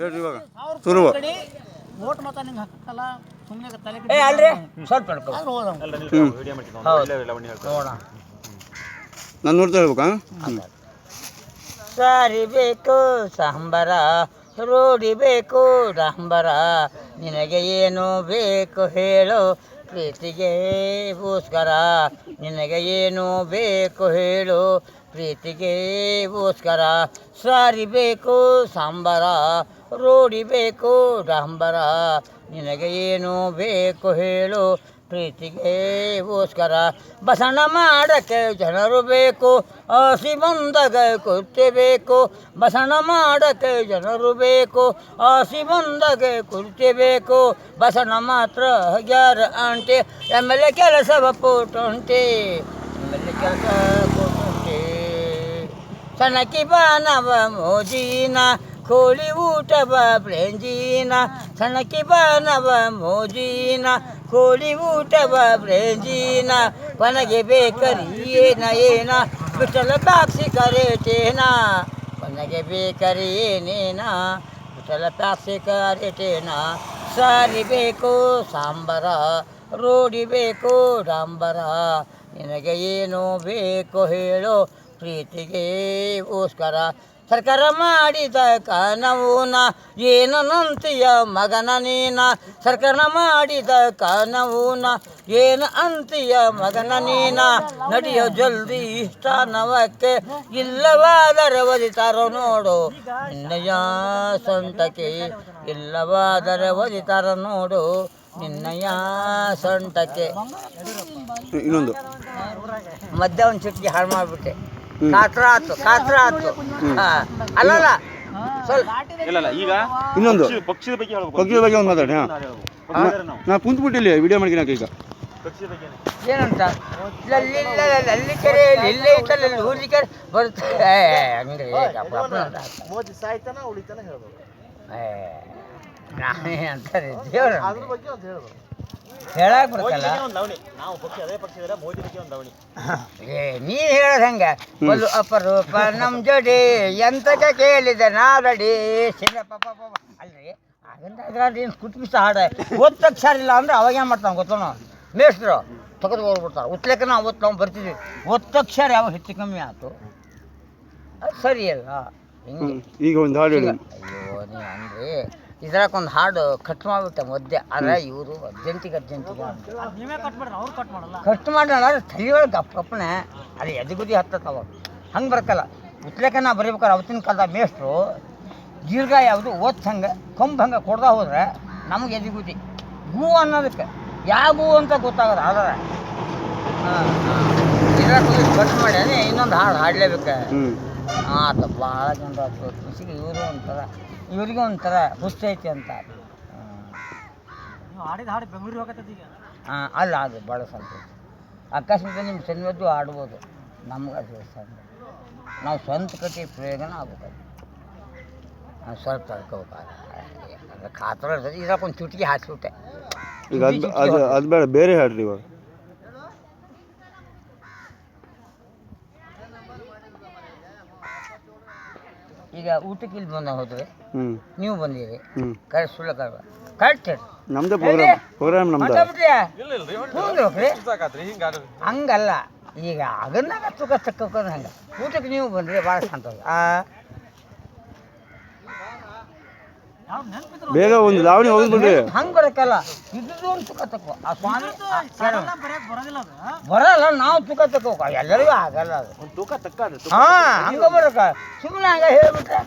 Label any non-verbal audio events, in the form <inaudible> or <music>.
ಹೇಳ್ರಿ ಇವಾಗ. ಶುರು ಓಟ್ ಮತ ನಿಂಗೆ ಹಾಕಲ್ಲ ಸುಮ್ಮನೆ ತಲೆ ಏ ಅಲ್ರಿ? ಸ್ವಲ್ಪ ಹೇಳ್ಕೊ. ಆದ್ರೂ ಹೋದ ನೋಡೋಣ. ನಾನು ನೋಡ್ತಾ ಹೇಳ್ಬೇಕಾ ಹ್ಞೂ ಸಾರಿ ಬೇಕು ಸಾಂಬಾರ. ರೂಢಿ ಬೇಕು ಡಾಂಬರ. ನಿನಗೆ ಏನು ಬೇಕು ಹೇಳು. ಪ್ರೀತಿಗೆ ಗೋಸ್ಕರ ನಿನಗೆ ಏನು ಬೇಕು ಹೇಳು. ಪ್ರೀತಿಗೆ ಗೋಸ್ಕರ ಸಾರಿ ಬೇಕು ಸಾಂಬಾರ. ರೋಡಿ ಬೇಕು ಡಾಂಬರ, ನಿನಗೆ ಏನು ಬೇಕು ಹೇಳು. ಪ್ರೀತಿಗೆ ಗೋಸ್ಕರ ಬಸಣ ಮಾಡಕ್ಕೆ ಜನರು ಬೇಕು. ಆಸಿ ಬಂದಾಗ ಕುರ್ತಿ ಬೇಕು. ಬಸಣ ಮಾಡಕ್ಕೆ ಜನರು ಬೇಕು. ಆಸಿ ಬಂದಾಗ ಕುರ್ತಿ ಬೇಕು. ಬಸಣ ಮಾತ್ರ ಗ್ಯಾರ ಆಂಟಿ? ಎಂ ಎಲ್ ಎ ಕೆಲಸವ ಪೋಟುಂಟಿ ಎಂ ಎಲ್ ಎ ಕೆಲಸ ಪೋಟುಂಟಿ ಸಣಕಿ ಬಾನವ ಮೋಜಿನ ಕೋಳಿ ಊಟ ಬ್ರೇಂಜಿನ ಸಣಕಿ ಬಾನವ ಮೋಜಿನ, ಕೋಳಿ ಊಟವ ಬ್ರೇಂಜಿನ ಕೊನೆಗೆ ಬೇಕರಿ ಏನ ಏನ ಬಿಟ್ಟಲ ಬಾಕ್ಸಿ ಕರೇಟೇನ ಕೊನೆಗೆ ಬೇಕರಿ ಏನೇನ ಬಿಟ್ಟಲ ಬಾಕ್ಸಿ ಕರೇಟೇನ ಸಾರಿ ಬೇಕು ಸಾಂಬಾರ, ರೋಡಿ ಬೇಕು ಡಾಂಬರ, ನಿನಗೆ ಏನು ಬೇಕು ಹೇಳು, ಪ್ರೀತಿಗೆ ಗೋಸ್ಕರ. ಸರ್ಕಾರ ಮಾಡಿದ ನಾ ಏನು ಅಂತೀಯ ಮಗನ ನೀನ? ಸರ್ಕಾರ ಮಾಡಿದ ನಾ ಏನು ಅಂತೀಯ ಮಗನ ನೀನ? ನಡೆಯೋ ಜಲ್ದಿ ಇಷ್ಟ ನವಕ್ಕೆ ಇಲ್ಲವಾದರೆ ಒದಿತಾರೋ ನೋಡು. ನಿನ್ನಯ ಸೊಂಟಕ್ಕೆ ಇಲ್ಲವಾದರೆ ಒದಿತಾರ ನೋಡು. ನಿನ್ನಯ ಸೊಂಟಕ್ಕೆ ಇನ್ನೊಂದು. ಮಧ್ಯ ಒಂದು ಚಿಟ್ಕಿ ಹಾಳು ಮಾಡಿಬಿಟ್ಟೆ. ಕಾತ್ರ ಆತು ಕಾತ್ರ ಆತು ಹಾ. ಅಲ್ಲಲ್ಲ ಸ್ವಲ್ಪ ಇಲ್ಲ ಈಗ ಇನ್ನೊಂದು. ಪಕ್ಷಿ- ಪಕ್ಷದ ಬಗ್ಗೆ ಹೇಳ್ಬೇಕು. ಪಕ್ಷಿಯ ಬಗ್ಗೆ ಒಂದು ಮಾತಾಡಿ ಹಾಂ. ನಾ ಕುಂತ್ಬಿಟ್ಟಿಲ್ಲ ವಿಡಿಯೋ ಮಾಡ್ಕೊಳಕ್ಕೆ ಈಗ. ಏನಂತ? ಅಲ್ಲಿ ಲಲ್ಲಿ ಕೆರೆ ಇಲ್ಲೇ ಇತ್ತಲ್ಲ ಊರ್ಲಿ ಕೆರೆ ಬರುತ್ತೆ. ಹಂಗೆ ಮೋದಿ ಸಾಯ್ತಾನ ಉಳಿತಾನ ಹೇಳ್ಬೋದು ನಾನೇ ಅಂತಾರೆ ದೇವ್ರ ಅದ್ರ ಬಗ್ಗೆ ಒಂದು ಹೇಳ್ಬೋದು ಹೇಳಕ್ ಬರ್ತಲ್ಲ ನಾವು <laughs> ಏ ನೀ ಹೇಳೋದ್ ಹೆಂಗ? ಅಪರೂಪ ನಮ್ ಜೋಡಿ ಎಂತಕ ಕೇಳಿದೆ ನಾರಡಿ. ಸಿನ್ನ ಪಾಪ ಪಾಪ ಅಲ್ರಿ ಏನು ಕುಟ್ಬಿಸ ಹಾಡ. ಓದ್ ತಕ್ಷಾರ ಇಲ್ಲ ಅಂದ್ರೆ ಅವಾಗ ಏನು ಮಾಡ್ತಾನೆ ಗೊತ್ತೋಣ ಮೇಷ್ಟ್ರು ತೆಗೆದು ಹೋಗ್ಬಿಡ್ತಾರೆ. ಉತ್ಲೇಕ ನಾವು ಓದ್ ನಾವು ಬರ್ತಿದ್ವಿ. ಒತ್ತಕ್ಷರ ಯಾವ ಹೆಚ್ಚು ಕಮ್ಮಿ ಆಯ್ತು ಅದು ಸರಿ ಅಲ್ಲ. ಹಿಂಗೆ ಈಗ ಒಂದು ಹಾಡು ಹೇಳಿ. ಅಯ್ಯೋ ನೀ ಅಂದ್ರೆ ಇದ್ರಾಗ ಒಂದು ಹಾಡು ಕಟ್ ಮಾಡಿಬಿಟ್ಟೆ ಮದ್ಯ ಆದ್ರೆ ಇವರು ಅರ್ಜೆಂಟಿಗೆ ಅರ್ಜೆಂಟಿಗೆ ಕಟ್ ಮಾಡ್ರಿ ಅವ್ರು ಕಟ್ ಮಾಡಲ್ಲ? ಕಟ್ ಮಾಡೋಣ ತಲೆ ಒಳಗೆ ಗಪ್ ಗಪ್ಪನೆ ಅದು ಎದಗುದಿ ಹತ್ತತ್ತ ಅವಾಗ. ಹಂಗೆ ಬರ್ಕಲ್ಲ. ಉತ್ಲೇಕ ನಾ ಬರೀಬೇಕಾರೆ ಅವತ್ತಿನ ಕಾಲದ ಮೇಷ್ಟ್ರು ದೀರ್ಘ ಯಾವುದು ಓದ್ ಹಂಗೆ ಕೊಂಬ್ ಹಂಗೆ ಕೊಡ್ದಾ ಹೋದ್ರೆ ನಮ್ಗೆ ಎದಗುದಿ. ಗೂ ಅನ್ನೋದಕ್ಕೆ. ಯಾವ ಗೂ ಅಂತ ಗೊತ್ತಾಗದ ಆದ್ರೆ ಇದರ ಇದ್ರಾಗ ಕಟ್ ಮಾಡಿ ಇನ್ನೊಂದು ಹಾಡು ಹಾಡ್ಲೇಬೇಕು. ಆತಪ್ಪ ಆತ ಭಾಳ ಜನರು ಖುಷಿಗೆ ಇವರು ಒಂಥರ ಇವ್ರಿಗೆ ಒಂಥರ ಹುಸ್ತು ಐತಿ ಅಂತ. ಹ್ಮ್. ನೀವು ಆಡಿದ ಹಾಡು ಬೆಂಗಳೂರಿಗೆ ಹೋಗತ್ತದ ಈಗ? ಹಾಂ ಅಲ್ಲ ಅದು ಭಾಳ ಸಂತೋಷ ಅಕಸ್ಮಾತ್ ನಿಮ್ಮ ಸಿನಿಮಾದ್ದು ಆಡ್ಬೋದು. ನಮ್ಗೆ ಅದು ಸಂತ ನಾವು ಸ್ವಂತ ಕಟ್ಟಿ ಪ್ರಯೋಗನ ಆಗ್ಬೇಕು. ನಾವು ಸ್ವಲ್ಪ ತಡ್ಕೋಬೇಕು ಖಾತರ ಒಂದು ಚುಟ್ಕಿ ಹಾಕ್ಬಿಟ್ಟೆ ಈಗ ಅದು ಅದು ಅದು ಬೇಡ ಬೇರೆ ಹಾಡ್ರಿ ಇವಾಗ. ಈಗ ಊಟಕ್ಕೆ ಇಲ್ಲಿ ಬಂದ ಹೋದ್ರೆ ಹ್ಞೂ ನೀವು ಬಂದಿರಿ. ಹ್ಞೂ ಕರೆಕ್ಟ್ ಸುಳ್ಳು ಕರೆಕ್ಟ್ ಹೇಳಿ. ನಮ್ದು ಪ್ರೋಗ್ರಾಮ್ ಪ್ರೋಗ್ರಾಮ್ ನಮ್ದು. ಹಂಗಲ್ಲ. ಈಗ ಅದನ್ನಾಗ ತೂಕ ತಕ್ಕೋದು ಹಂಗೆ. ಊಟಕ್ಕೆ ನೀವು ಬಂದ್ರೆ ಭಾಳ ಸಂತೋಷ. ಆ ಯಾವ ನೆನಪಿದ್ರು ಬೇಗ ಒಂದು ಲಾವಣಿ ಹೋಗ್ಬಿಡ್ರಿ. ಹಂಗೆ ಬರಕಲ್ಲ. ಇದ್ದು ಒಂದು ತುಕ ತಕೋ. ಆ ಸ್ವಾಮಿ ಬರಲ್ಲ ನಾವು ತುಕ ತಕೋ. ಎಲ್ಲರಿಗೂ ಆಗಲ್ಲ ಅದು. ತುಕ ತೂಕ ತಕ್ಕ ಹಾ ಹಂಗ ಬರಕ. ಸುಮ್ಮನೆ ಹಂಗ ಹೇಳ್ಬಿಟ್ರೆ